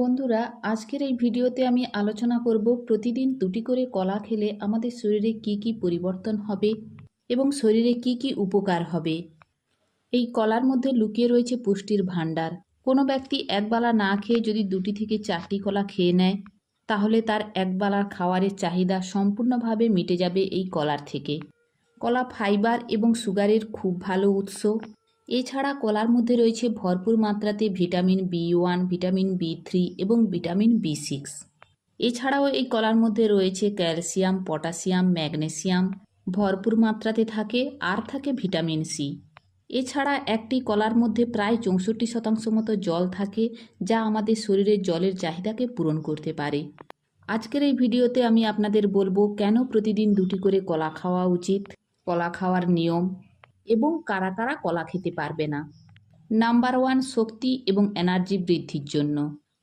বন্ধুরা, আজকের এই ভিডিওতে আমি আলোচনা করব প্রতিদিন দুটি করে কলা খেলে আমাদের শরীরে কি কি পরিবর্তন হবে এবং শরীরে কি কি উপকার হবে। এই কলার মধ্যে লুকিয়ে রয়েছে পুষ্টির ভাণ্ডার। কোনো ব্যক্তি একবেলা না খেয়ে যদি দুটি থেকে চারটি কলা খেয়ে নেয়, তাহলে তার একবেলার খাওয়ারের চাহিদা সম্পূর্ণভাবে মিটে যাবে এই কলার থেকে। কলা ফাইবার এবং সুগারের খুব ভালো উৎস। এছাড়া কলার মধ্যে রয়েছে ভরপুর মাত্রাতে vitamin B one, vitamin B three এবং ভিটামিন বি সিক্স। এছাড়াও এই কলার মধ্যে রয়েছে ক্যালসিয়াম, পটাশিয়াম, ম্যাগনেসিয়াম। ভরপুর মাত্রাতে থাকে আর থাকে ভিটামিন সি। এছাড়া একটি কলার মধ্যে প্রায় চৌষট্টি শতাংশ মতো জল থাকে, যা আমাদের শরীরের জলের চাহিদাকে পূরণ করতে পারে। আজকের এই ভিডিওতে আমি আপনাদের বলব, কেন প্রতিদিন দুটি করে কলা খাওয়া উচিত? কলা খাওয়ার নিয়ম এবং কারা কারা কলা খেতে পারবে না। নাম্বার ওয়ান শক্তি এবং এনার্জি বৃদ্ধির জন্য।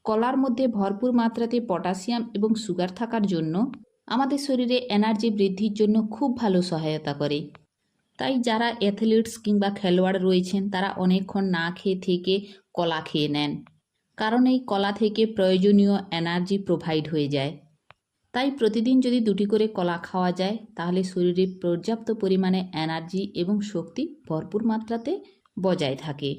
কলার মধ্যে ভরপুর মাত্রাতে পটাশিয়াম এবং সুগার থাকার জন্য আমাদের শরীরে এনার্জি বৃদ্ধির জন্য খুব ভালো সহায়তা করে। তাই যারা অ্যাথলিটস কিংবা খেলোয়াড় রয়েছেন, তারা অনেকক্ষণ না খেয়ে থেকে কলা খেয়ে নেন। কারণ এই কলা থেকে প্রয়োজনীয় এনার্জি প্রোভাইড হয়ে যায়। তাই প্রতিদিন যদি দুটি করে কলা খাওয়া যায়, তাহলে শরীরে পর্যাপ্ত পরিমাণে এনার্জি এবং শক্তি ভরপুর মাত্রাতে বজায় থাকে।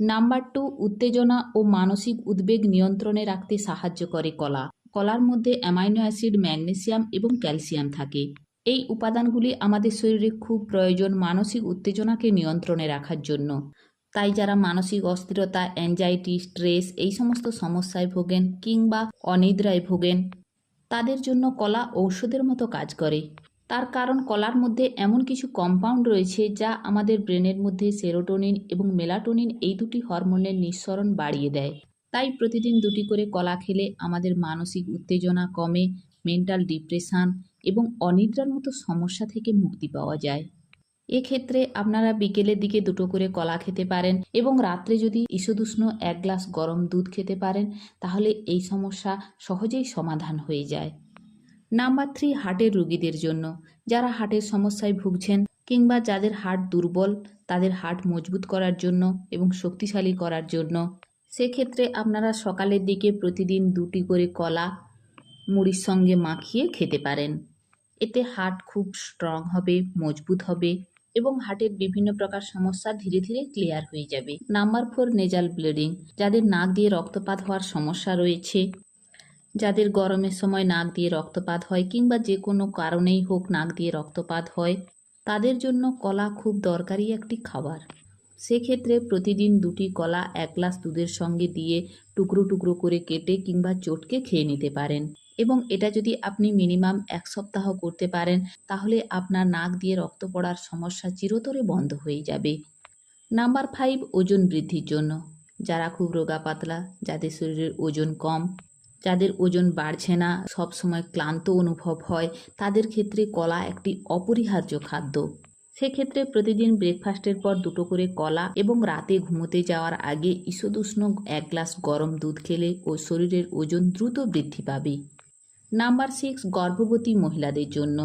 নাম্বার টু, উত্তেজনা ও মানসিক উদ্বেগ নিয়ন্ত্রণে রাখতে সাহায্য করে কলা। কলার মধ্যে অ্যামাইনো অ্যাসিড, ম্যাগনেসিয়াম এবং ক্যালসিয়াম থাকে। এই উপাদানগুলি আমাদের শরীরে খুব প্রয়োজন মানসিক উত্তেজনাকে নিয়ন্ত্রণে রাখার জন্য। তাই যারা মানসিক অস্থিরতা অ্যাংজাইটি স্ট্রেস এই সমস্ত সমস্যায় ভোগেন কিংবা অনিদ্রায় ভোগেন তাদের জন্য কলা ঔষধের মতো কাজ করে। তার কারণ কলার মধ্যে এমন কিছু কম্পাউন্ড রয়েছে যা আমাদের ব্রেনের মধ্যে সেরোটোনিন এবং মেলাটোনিন এই দুটি হরমোনের নিঃসরণ বাড়িয়ে দেয়। তাই প্রতিদিন দুটি করে কলা খেলে আমাদের মানসিক উত্তেজনা কমে মেন্টাল ডিপ্রেশান এবং অনিদ্রার মতো সমস্যা থেকে মুক্তি পাওয়া যায়। এক্ষেত্রে আপনারা বিকেলের দিকে দুটো করে কলা খেতে পারেন এবং রাত্রে যদি ঈষদুষ্ণ এক গ্লাস গরম দুধ খেতে পারেন, তাহলে এই সমস্যা সহজেই সমাধান হয়ে যায়। নাম্বার থ্রি, হার্টের রুগীদের জন্য। যারা হার্টের সমস্যায় ভুগছেন কিংবা যাদের হার্ট দুর্বল, তাদের হার্ট মজবুত করার জন্য এবং শক্তিশালী করার জন্য। সেক্ষেত্রে আপনারা সকালের দিকে প্রতিদিন দুটি করে কলা মুড়ির সঙ্গে মাখিয়ে খেতে পারেন। এতে হার্ট খুব স্ট্রং হবে, মজবুত হবে এবং হার্টের বিভিন্ন প্রকার সমস্যা ধীরে ধীরে ক্লিয়ার হয়ে যাবে। নাম্বার ফোর নেজাল ব্লিডিং যাদের নাক দিয়ে রক্তপাত হওয়ার সমস্যা রয়েছে, যাদের গরমের সময় নাক দিয়ে রক্তপাত হয় কিংবা যে কোনো কারণেই হোক নাক দিয়ে রক্তপাত হয়, তাদের জন্য কলা খুব দরকারি একটি খাবার। সেক্ষেত্রে প্রতিদিন দুটি কলা এক গ্লাস দুধের সঙ্গে দিয়ে টুকরো টুকরো করে কেটে কিংবা চটকে খেয়ে নিতে পারেন। এবং এটা যদি আপনি মিনিমাম এক সপ্তাহ করতে পারেন, তাহলে আপনার নাক দিয়ে রক্ত পড়ার সমস্যা চিরতরে বন্ধ হয়ে যাবে। নাম্বার ফাইভ ওজন বৃদ্ধির জন্য। যারা খুব রোগা পাতলা, যাদের শরীরের ওজন কম, যাদের ওজন বাড়ছে না সব সময় ক্লান্ত অনুভব হয়, তাদের ক্ষেত্রে কলা একটি অপরিহার্য খাদ্য। সেক্ষেত্রে প্রতিদিন ব্রেকফাস্টের পর দুটো করে কলা এবং রাতে ঘুমোতে যাওয়ার আগে ঈষদুষ্ণ এক গ্লাস গরম দুধ খেলে ও শরীরের ওজন দ্রুত বৃদ্ধি পাবে। নাম্বার সিক্স গর্ভবতী মহিলাদের জন্য।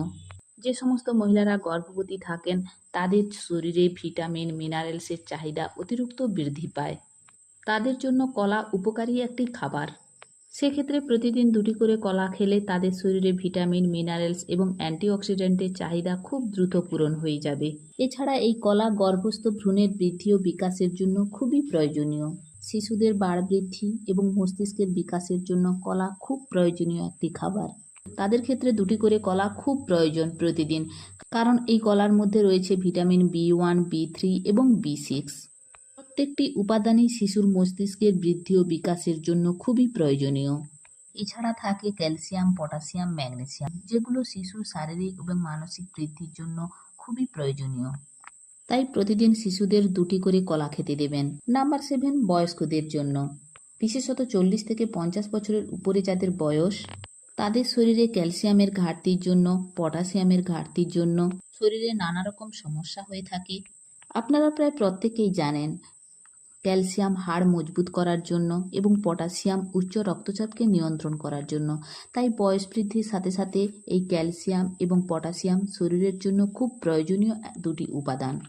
যে সমস্ত মহিলারা গর্ভবতী থাকেন, তাদের শরীরে ভিটামিন মিনারেলসের চাহিদা অতিরিক্ত বৃদ্ধি পায়। তাদের জন্য কলা উপকারী একটি খাবার। সেক্ষেত্রে প্রতিদিন দুটি করে কলা খেলে তাদের শরীরে ভিটামিন মিনারেলস এবং অ্যান্টিঅক্সিডেন্টের চাহিদা খুব দ্রুত পূরণ হয়ে যাবে। এছাড়া এই কলা গর্ভস্থ ভ্রূণের বৃদ্ধি ও বিকাশের জন্য খুবই প্রয়োজনীয়। শিশুদের বাড় বৃদ্ধি এবং মস্তিষ্কের বিকাশের জন্য কলা খুব প্রয়োজনীয় একটি খাবার। তাদের ক্ষেত্রে দুটি করে কলা খুব প্রয়োজন প্রতিদিন, কারণ এই কলার মধ্যে রয়েছে vitamin B one, B three এবং বি সিক্স। প্রত্যেকটি উপাদানই শিশুর মস্তিষ্কের বৃদ্ধি ও বিকাশের জন্য খুবই প্রয়োজনীয়। এছাড়া থাকে ক্যালসিয়াম, পটাশিয়াম, ম্যাগনেসিয়াম, যেগুলো শিশুর শারীরিক এবং মানসিক বৃদ্ধির জন্য খুবই প্রয়োজনীয়। তাই প্রতিদিন শিশুদের দুটি করে কলা খেতে দেবেন। নাম্বার সেভেন, বয়স্কদের জন্য। বিশেষত চল্লিশ থেকে পঞ্চাশ বছরের উপরে যাদের বয়স, তাদের শরীরে ক্যালসিয়ামের ঘাটতির জন্য, পটাশিয়ামের ঘাটতির জন্য শরীরে নানা রকম সমস্যা হয়ে থাকে। আপনারা প্রায় প্রত্যেকেই জানেন, ক্যালসিয়াম হাড় মজবুত করার জন্য এবং পটাশিয়াম উচ্চ রক্তচাপকে নিয়ন্ত্রণ করার জন্য। তাই বয়স বৃদ্ধির সাথে সাথে এই ক্যালসিয়াম এবং পটাশিয়াম শরীরের জন্য খুব প্রয়োজনীয় দুটি উপাদান।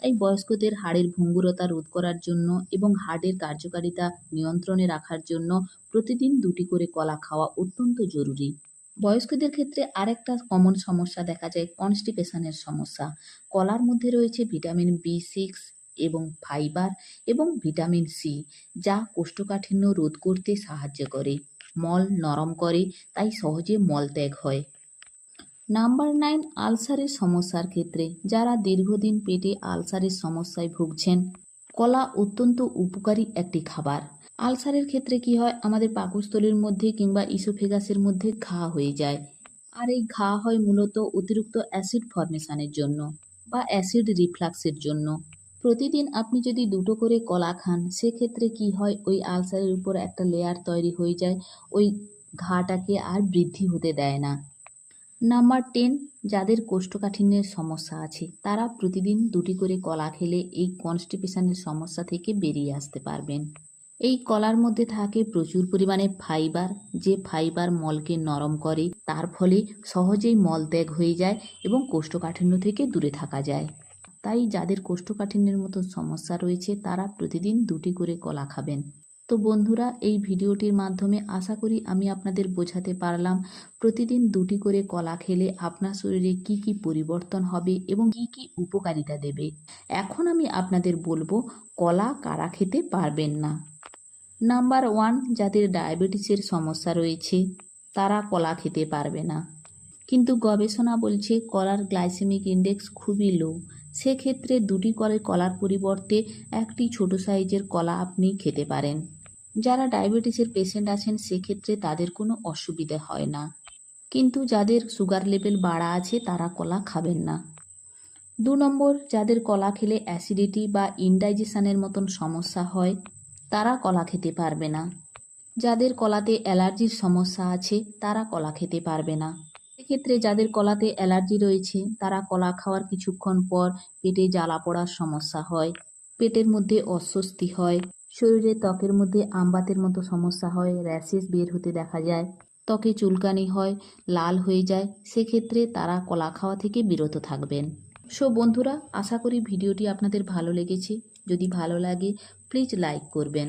তাই বয়স্কদের হাড়ের ভঙ্গুরতা রোধ করার জন্য এবং হাড়ের কার্যকারিতা নিয়ন্ত্রণে রাখার জন্য প্রতিদিন দুটি করে কলা খাওয়া অত্যন্ত জরুরি। বয়স্কদের ক্ষেত্রে আরেকটা কমন সমস্যা দেখা যায় কনস্টিপেশনের সমস্যা। কলার মধ্যে রয়েছে ভিটামিন বি সিক্স এবং ফাইবার এবং ভিটামিন সি যা কোষ্ঠকাঠিন্য রোধ করতে সাহায্য করে। মল নরম করে, তাই সহজে মলত্যাগ হয়। নাম্বার নাইন, আলসারের সমস্যার ক্ষেত্রে যারা দীর্ঘদিন পেটে আলসারের সমস্যায় ভুগছেন, কলা অত্যন্ত উপকারী একটি খাবার। আলসারের ক্ষেত্রে কি হয়, আমাদের পাকস্থলীর মধ্যে কিংবা ইসোফেগাসের মধ্যে ঘা হয়ে যায়। আর এই ঘা হয় মূলত অতিরিক্ত অ্যাসিড ফর্মেশনের জন্য বা অ্যাসিড রিফ্লাক্সের জন্য। প্রতিদিন আপনি যদি দুটো করে কলা খান, সেক্ষেত্রে কি হয়, ওই আলসারের উপর একটা লেয়ার তৈরি হয়ে যায়, ওই ঘাটাকে আর বৃদ্ধি হতে দেয় না। নাম্বার টেন যাদের কোষ্ঠকাঠিন্যের সমস্যা আছে, তারা প্রতিদিন দুটি করে কলা খেলে এই কনস্টিপেশনের সমস্যা থেকে বেরিয়ে আসতে পারবেন। এই কলার মধ্যে থাকে প্রচুর পরিমাণে ফাইবার যে ফাইবার মলকে নরম করে, তার ফলে সহজেই মল ত্যাগ হয়ে যায় এবং কোষ্ঠকাঠিন্য থেকে দূরে থাকা যায়। তাই যাদের কোষ্ঠকাঠিন্যের মতো সমস্যা রয়েছে, তারা প্রতিদিন দুটি করে কলা খাবেন। তো বন্ধুরা, এই ভিডিওটির মাধ্যমে আশা করি আমি আপনাদের বোঝাতে পারলাম প্রতিদিন দুটি করে কলা খেলে আপনার শরীরে কি কি পরিবর্তন হবে এবং কি কি উপকারিতা দেবে। এখন আমি আপনাদের বলব, কলা কারা খেতে পারবেন না? নাম্বার ওয়ান, যাদের ডায়াবেটিসের সমস্যা রয়েছে, তারা কলা খেতে পারবে না। কিন্তু গবেষণা বলছে, কলার গ্লাইসেমিক ইন্ডেক্স খুবই লো সেক্ষেত্রে দুটি করে কলার পরিবর্তে একটি ছোট সাইজের কলা আপনি খেতে পারেন। যারা ডায়াবেটিসের পেশেন্ট আছেন, সেক্ষেত্রে তাদের কোনো অসুবিধে হয় না। কিন্তু যাদের সুগার লেভেল বাড়া আছে, তারা কলা খাবেন না। দু নম্বর, যাদের কলা খেলে অ্যাসিডিটি বা ইনডাইজেশনের মতন সমস্যা হয়, তারা কলা খেতে পারবে না। যাদের কলাতে অ্যালার্জির সমস্যা আছে, তারা কলা খেতে পারবে না। সেক্ষেত্রে যাদের কলাতে অ্যালার্জি রয়েছে, তারা কলা খাওয়ার কিছুক্ষণ পর পেটে জ্বালা পড়ার সমস্যা হয়, পেটের মধ্যে অস্বস্তি হয় শরীরে ত্বকের মধ্যে আমবাতের মতো সমস্যা হয়, র্যাশেস বের হতে দেখা যায়। ত্বকে চুলকানি হয়, লাল হয়ে যায়, সেক্ষেত্রে তারা কলা খাওয়া থেকে বিরত থাকবেন। সো বন্ধুরা, আশা করি ভিডিওটি আপনাদের ভালো লেগেছে। যদি ভালো লাগে প্লিজ লাইক করবেন।